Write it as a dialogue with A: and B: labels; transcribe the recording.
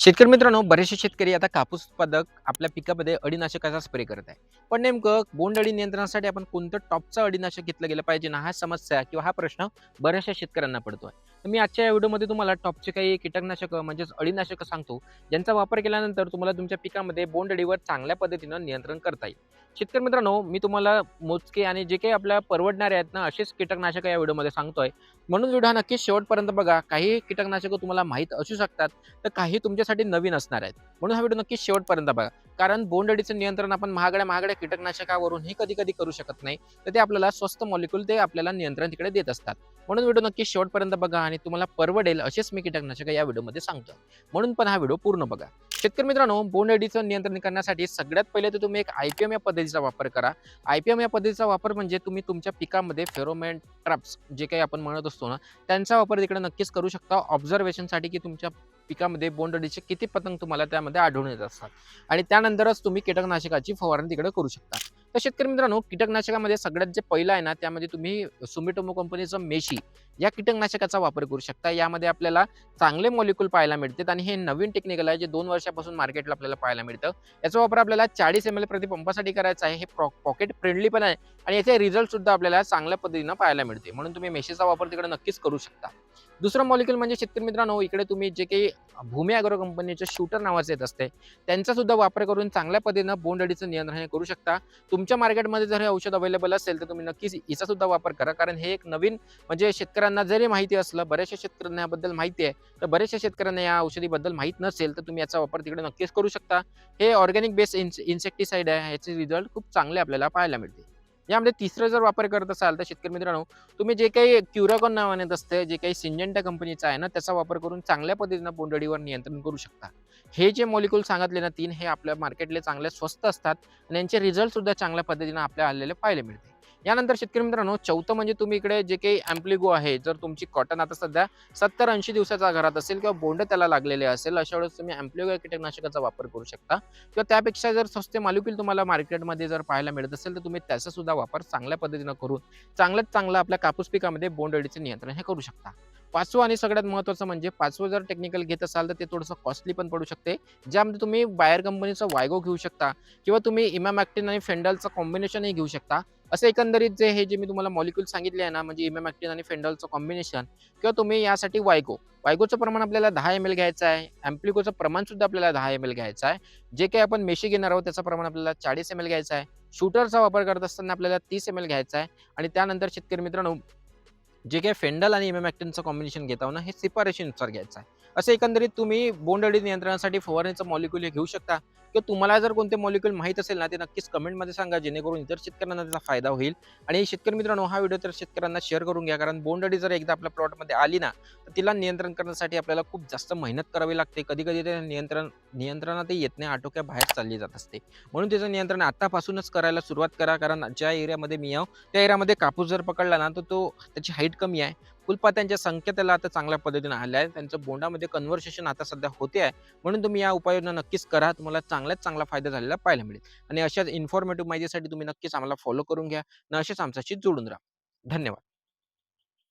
A: शेतकरी मित्रांनो बरेचसे शेतकरी आता कापूस उत्पादक आपल्या पिकामध्ये अडीनाशकाचा स्प्रे करत आहे. पण नेमकं बोंडअळी नियंत्रणासाठी आपण कोणतं टॉपचं अडीनाशक घेतलं गेलं पाहिजे? ना हा समस्या किंवा हा प्रश्न बऱ्याचशा शेतकऱ्यांना पडतोय. तर मी आजच्या या व्हिडिओमध्ये तुम्हाला टॉपचे काही कीटकनाशक म्हणजेच अळीनाशक सांगतो. ज्यांचा वापर केल्यानंतर तुम्हाला तुमच्या पिकामध्ये बोंड अळीवर चांगल्या पद्धतीनं नियंत्रण करता येईल. शेतकरी मित्रांनो मी तुम्हाला मोजके आणि जे काही आपल्या परवडणारे आहेत ना असेच कीटकनाशक या व्हिडिओमध्ये सांगतोय. म्हणून व्हिडिओ नक्कीच नक्की शेवटपर्यंत बघा. काही कीटकनाशकं तुम्हाला माहीत असू शकतात तर काही तुमच्यासाठी नवीन असणार आहेत. म्हणून हा व्हिडिओ नक्की शेवटपर्यंत बघा. कारण बोंडअळीचं नियंत्रण आपण महागड्या महागड्या कीटकनाशकावरूनही कधी कधी करू शकत नाही. तर ते आपल्याला स्वस्त मॉलिक्युल ते आपल्याला नियंत्रण तिकडे देत असतात. म्हणून व्हिडिओ नक्की शेवटपर्यंत बघा आणि तुम्हाला परवडेल असेच मी कीटकनाशक या व्हिडिओमध्ये सांगतो. म्हणून पण हा व्हिडिओ पूर्ण बघा. शेतकरी मित्रांनो बोंडअळीचं नियंत्रण करण्यासाठी सगळ्यात पहिले तर तुम्ही एक आयपीएम या पद्धतीचा वापर करा. आयपीएम या पद्धतीचा वापर म्हणजे तुम्ही तुमच्या पिकामध्ये फेरोमेन ट्रॅप्स जे काही आपण म्हणत असतो ना त्यांचा वापर तिकडे नक्कीच करू शकता. ऑब्झर्वेशनसाठी की तुमच्या पिकामध्ये बोंडअळीचे किती पतंग तुम्हाला त्यामध्ये आढळून येत असतात. आणि त्यानंतरच तुम्ही कीटकनाशकाची फवारणी तिकडे करू शकता. तर शेतकरी मित्रांनो कीटकनाशकामध्ये सगळ्यात जे पहिलं आहे ना त्यामध्ये तुम्ही सुमिटोमो कंपनीचं मेशी या कीटकनाशकाचा वापर करू शकता. यामध्ये आपल्याला चांगले मॉलिक्यूल पाहायला मिळतात आणि हे नवीन टेक्निकल आहे जे दोन वर्षापासून मार्केटला आपल्याला पाहायला मिळतं. याचा वापर आपल्याला चाळीस एम एल प्रति पंपासाठी करायचा आहे हे पॉकेट फ्रेंडली पण आहे आणि याचे रिझल्ट सुद्धा आपल्याला चांगल्या पद्धतीनं पाहायला मिळते. म्हणून तुम्ही मेशीचा वापर तिकडे नक्कीच करू शकता. दुसरं मॉलिक्यूल म्हणजे शेतकरी मित्रांनो इकडे तुम्ही जे काही भूमी अॅग्रो कंपनीचे शूटर नावाचे येत असते त्यांचा सुद्धा वापर करून चांगल्या पद्धतीनं बोंड अडीचं नियंत्रण हे करू शकता. तुमच्या मार्केटमध्ये जर हे औषध अवेलेबल असेल तर तुम्ही नक्कीच हिचा सुद्धा वापर करा. कारण हे एक नवीन म्हणजे शेतकऱ्यांना जरी माहिती असलं बऱ्याचशा शेतकऱ्यांना याबद्दल माहिती आहे तर बऱ्याचशा शेतकऱ्यांना या औषधीबद्दल माहीत नसेल तर तुम्ही याचा वापर तिकडे नक्कीच करू शकता. हे ऑर्गॅनिक बेस्ड इन्सेक्टिसाइड आहे याचे रिझल्ट खूप चांगले आपल्याला पाहायला मिळते यामध्ये तिसरं जर वापर करत असाल तर शेतकरी मित्रांनो तुम्ही जे काही क्युराकॉन नावाने असतं जे काही सिंजंटा कंपनीचा आहे ना त्याचा वापर करून चांगल्या पद्धतीनं बोंडअळीवर नियंत्रण करू शकता. हे जे मॉलिक्युल सांगितले ना तीन हे आपल्या मार्केटले चांगले स्वस्त असतात आणि यांचे रिझल्ट सुद्धा चांगल्या पद्धतीनं आपल्या आलेले पाहायला मिळते. यानंतर शेतकरी मित्रांनो चौथं म्हणजे तुम्ही इकडे जे काही अँप्लिगो आहे जर तुमची कॉटन आता सध्या सत्तर ऐंशी दिवसाचा घरात असेल किंवा बोंड त्याला लागलेले असेल अशा वेळेस तुम्ही अँप्लिगो कीटकनाशकाचा वापर करू शकता. किंवा त्यापेक्षा जर स्वस्त मालिकील तुम्हाला मार्केटमध्ये जर पाहायला मिळत असेल तर तुम्ही त्याचा सुद्धा वापर चांगल्या पद्धतीनं करून चांगल्यात चांगलं आपल्या कापूस पिकामध्ये बोंड बोंडअळीचे नियंत्रण हे करू शकता. पाचवं आणि सगळ्यात महत्त्वाचं म्हणजे पाचवं जर टेक्निकल घेत असाल तर ते थोडंसं कॉस्टली पण पडू शकते. ज्यामध्ये तुम्ही बायर कंपनीचं वायगो घेऊ शकता किंवा तुम्ही इमॅमॅक्टिन आणि फेंडलचं कॉम्बिनेशनही घेऊ शकता. असं एकंदरीत जे हे जे मी तुम्हाला मॉलिक्यूल सांगितले आहे ना म्हणजे इमॅमॅक्टिन आणि फेंडलचं कॉम्बिनेशन किंवा तुम्ही यासाठी वायगो वायगोचं प्रमाण आपल्याला दहा एम एल घ्यायचं आहे. अँप्लिकोचं प्रमाण सुद्धा आपल्याला दहा एम एल घ्यायचं आहे. जे काही आपण मेशी घेणार आहोत त्याचं प्रमाण आपल्याला चाळीस एम एल घ्यायचं आहे. शूटरचा वापर करत असताना आपल्याला तीस एम एल घ्यायचा आहे. आणि त्यानंतर शेतकरी मित्रांनो जे काही फेंडल आणि इमॅमॅक्टिनचं कॉम्बिनेशन घेता ना हे सिफारशीनुसार घ्यायचं आहे. असं एकंदरीत तुम्ही बोंडअळी नियंत्रणासाठी फवारणीचं मॉलिक्यूल हे घेऊ शकता. किंवा तुम्हाला जर कोणते मॉलिक्यूल माहीत असेल ना ते नक्कीच कमेंटमध्ये सांगा जेणेकरून इतर शेतकऱ्यांना त्याचा फायदा होईल. आणि शेतकरी मित्रांनो हा व्हिडिओ तर शेतकऱ्यांना शेअर करून घ्या कारण बोंडअळी जर एकदा आपल्या प्लॉटमध्ये आली ना तर तिला नियंत्रण करण्यासाठी आपल्याला खूप जास्त मेहनत करावी लागते. कधी कधी ते नियंत्रण नियंत्रणातही येत नाही आटोक्या बाहेर चालली जात असते. म्हणून त्याचं नियंत्रण आतापासूनच करायला सुरुवात करा कारण ज्या एरियामध्ये मी आहो त्या एरियामध्ये कापूस जर पकडला ना तर तो त्याची हाईट कमी आहे. फुलपात्यांच्या संख्या त्याला आता चांगल्या पद्धतीने आल्या आहे त्यांचं बोंडामध्ये कन्व्हर्सेशन आता सध्या होते आहे. म्हणून तुम्ही या उपाययोजना नक्कीच करा. तुम्हाला चांगल्यात चांगला फायदा झालेला पाहायला मिळेल. आणि अशाच इन्फॉर्मेटिव्ह माहितीसाठी तुम्ही नक्कीच आम्हाला फॉलो करून घ्या. आणि असेच आमच्याशी जोडून राहा. धन्यवाद.